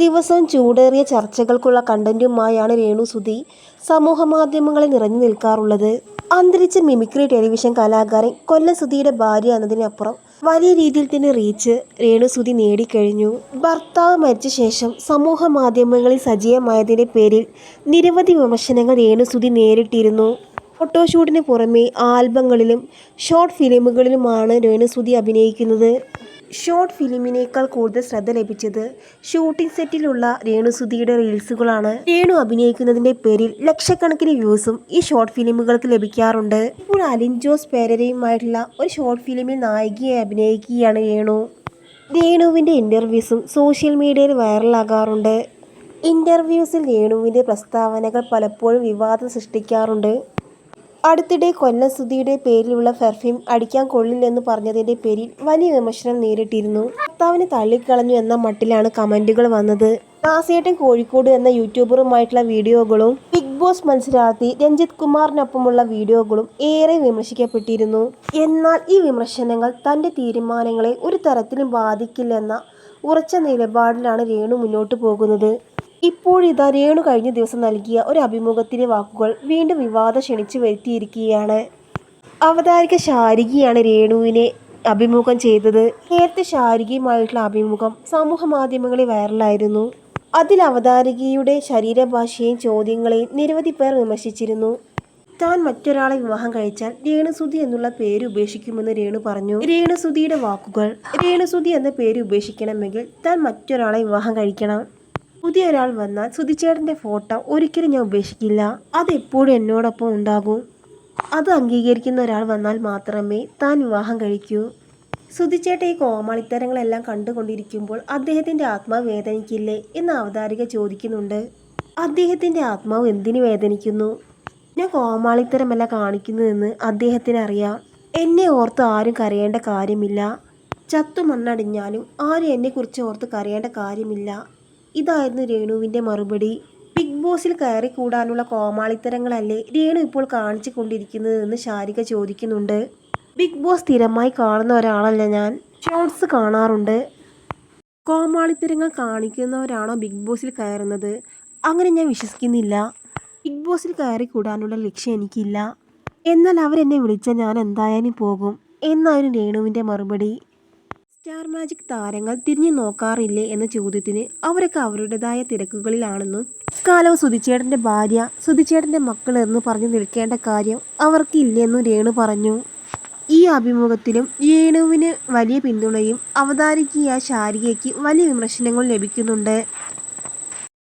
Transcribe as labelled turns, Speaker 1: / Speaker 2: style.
Speaker 1: ദിവസവും ചൂടേറിയ ചർച്ചകൾക്കുള്ള കണ്ടന്റുമായാണ് രേണു സുധി സമൂഹമാധ്യമങ്ങളിൽ നിറഞ്ഞു നിൽക്കാറുള്ളത്. അന്തരിച്ച മിമിക്രി ടെലിവിഷൻ കലാകാരൻ കൊല്ലം സുധിയുടെ ഭാര്യ എന്നതിനപ്പുറം വലിയ രീതിയിൽ തന്നെ റീച്ച് രേണു സുധി നേടിക്കഴിഞ്ഞു. ഭർത്താവ് മരിച്ച ശേഷം സമൂഹ മാധ്യമങ്ങളിൽ സജീവമായതിന്റെ പേരിൽ നിരവധി വിമർശനങ്ങൾ രേണു സുധി നേരിട്ടിരുന്നു. ഫോട്ടോഷൂട്ടിന് പുറമെ ആൽബങ്ങളിലും ഷോർട്ട് ഫിലിമുകളിലുമാണ് രേണുസുതി അഭിനയിക്കുന്നത്. ഷോർട്ട് ഫിലിമിനേക്കാൾ കൂടുതൽ ശ്രദ്ധ ലഭിച്ചത് ഷൂട്ടിംഗ് സെറ്റിലുള്ള രേണു സുധിയുടെ റീൽസുകളാണ്. രേണു അഭിനയിക്കുന്നതിന്റെ പേരിൽ ലക്ഷക്കണക്കിന് വ്യൂസും ഈ ഷോർട്ട് ഫിലിമുകൾക്ക് ലഭിക്കാറുണ്ട്. ഇപ്പോൾ അലിൻ ജോസ് പേരരയുമായിട്ടുള്ള ഒരു ഷോർട്ട് ഫിലിമിൽ നായികയെ അഭിനയിക്കുകയാണ് രേണു. രേണുവിന്റെ ഇന്റർവ്യൂസും സോഷ്യൽ മീഡിയയിൽ വൈറലാകാറുണ്ട്. ഇന്റർവ്യൂസിൽ രേണുവിന്റെ പ്രസ്താവനകൾ പലപ്പോഴും വിവാദം സൃഷ്ടിക്കാറുണ്ട്. അടുത്തിടെ കൊല്ലം സുധിയുടെ പേരിലുള്ള പെർഫ്യൂം അടിക്കാൻ കൊള്ളില്ലെന്ന് പറഞ്ഞതിന്റെ പേരിൽ വലിയ വിമർശനം നേരിട്ടിരുന്നു. ഭർത്താവിനെ തള്ളിക്കളഞ്ഞു എന്ന മട്ടിലാണ് കമന്റുകൾ വന്നത്. ദാസേട്ടൻ കോഴിക്കോട് എന്ന യൂട്യൂബറുമായിട്ടുള്ള വീഡിയോകളും ബിഗ് ബോസ് മത്സരാർത്ഥി രഞ്ജിത്ത് കുമാറിനൊപ്പമുള്ള വീഡിയോകളും ഏറെ വിമർശിക്കപ്പെട്ടിരുന്നു. എന്നാൽ ഈ വിമർശനങ്ങൾ തന്റെ തീരുമാനങ്ങളെ ഒരു തരത്തിലും ബാധിക്കില്ലെന്ന ഉറച്ച നിലപാടിലാണ് രേണു മുന്നോട്ടു പോകുന്നത്. ഇപ്പോഴിതാ രേണു കഴിഞ്ഞ ദിവസം നൽകിയ ഒരു അഭിമുഖത്തിലെ വാക്കുകൾ വീണ്ടും വിവാദം ക്ഷണിച്ചു വരുത്തിയിരിക്കുകയാണ്. അവതാരിക ശാരികയാണ് രേണുവിനെ അഭിമുഖം ചെയ്തത്. നേരത്തെ ശാരികയുമായിട്ടുള്ള അഭിമുഖം സമൂഹ മാധ്യമങ്ങളിൽ വൈറലായിരുന്നു. അതിൽ അവതാരികയുടെ ശരീരഭാഷയെയും ചോദ്യങ്ങളെയും നിരവധി പേർ വിമർശിച്ചിരുന്നു. താൻ മറ്റൊരാളെ വിവാഹം കഴിച്ചാൽ രേണു സുധി എന്നുള്ള പേര് ഉപേക്ഷിക്കുമെന്ന് രേണു പറഞ്ഞു. രേണു സുധിയുടെ വാക്കുകൾ രേണു സുധി എന്ന പേര് ഉപേക്ഷിക്കണമെങ്കിൽ താൻ മറ്റൊരാളെ വിവാഹം കഴിക്കണം. പുതിയൊരാൾ വന്നാൽ സുധിച്ചേട്ടന്റെ ഫോട്ടോ ഒരിക്കലും ഞാൻ ഉപേക്ഷിക്കില്ല. അതെപ്പോഴും എന്നോടൊപ്പം ഉണ്ടാകും. അത് അംഗീകരിക്കുന്ന ഒരാൾ വന്നാൽ മാത്രമേ താൻ വിവാഹം കഴിക്കൂ. സുധിച്ചേട്ട ഈ കോമാളിത്തരങ്ങളെല്ലാം കണ്ടുകൊണ്ടിരിക്കുമ്പോൾ അദ്ദേഹത്തിന്റെ ആത്മാവ് വേദനിക്കില്ലേ എന്ന് അവതാരിക ചോദിക്കുന്നുണ്ട്. അദ്ദേഹത്തിന്റെ ആത്മാവ് എന്തിനു വേദനിക്കുന്നു. ഞാൻ കോമാളിത്തരമല്ല കാണിക്കുന്നതെന്ന് അദ്ദേഹത്തിന് അറിയാം. എന്നെ ഓർത്ത് ആരും കരയേണ്ട കാര്യമില്ല. ചത്തു മണ്ണടിഞ്ഞാലും ആരും എന്നെക്കുറിച്ച് ഓർത്ത് കരയേണ്ട കാര്യമില്ല. ഇതായിരുന്നു രേണുവിന്റെ മറുപടി. ബിഗ് ബോസിൽ കയറി കൂടാനുള്ള കോമാളിത്തരങ്ങളല്ലേ രേണു ഇപ്പോൾ കാണിച്ചു കൊണ്ടിരിക്കുന്നതെന്ന് ശാരിക ചോദിക്കുന്നുണ്ട്. ബിഗ് ബോസ് സ്ഥിരമായി കാണുന്ന ഒരാളല്ല ഞാൻ. ഷോർട്സ് കാണാറുണ്ട്. കോമാളിത്തരങ്ങൾ കാണിക്കുന്നവരാണോ ബിഗ് ബോസിൽ കയറുന്നത്. അങ്ങനെ ഞാൻ വിശ്വസിക്കുന്നില്ല. ബിഗ് ബോസിൽ കയറി കൂടാനുള്ള ലക്ഷ്യം എനിക്കില്ല. എന്നാൽ അവരെന്നെ വിളിച്ചാൽ ഞാൻ എന്തായാലും പോകും എന്നായിരുന്നു രേണുവിന്റെ മറുപടി. സ്റ്റാർ മാജിക് താരങ്ങൾ തിരിഞ്ഞു നോക്കാറില്ലേ എന്ന ചോദ്യത്തിന് അവരൊക്കെ അവരുടേതായ തിരക്കുകളിലാണെന്നും കാലവ് സുധിച്ചേട്ടന്റെ ഭാര്യ, സുധിച്ചേട്ടന്റെ മക്കൾ എന്ന് പറഞ്ഞു നിൽക്കേണ്ട കാര്യം അവർക്ക് ഇല്ലെന്നും രേണു പറഞ്ഞു. ഈ അഭിമുഖത്തിലും രേണുവിന് വലിയ പിന്തുണയും അവതാരകയായ ശാരികയ്ക്ക് വലിയ വിമർശനങ്ങളും ലഭിക്കുന്നുണ്ട്.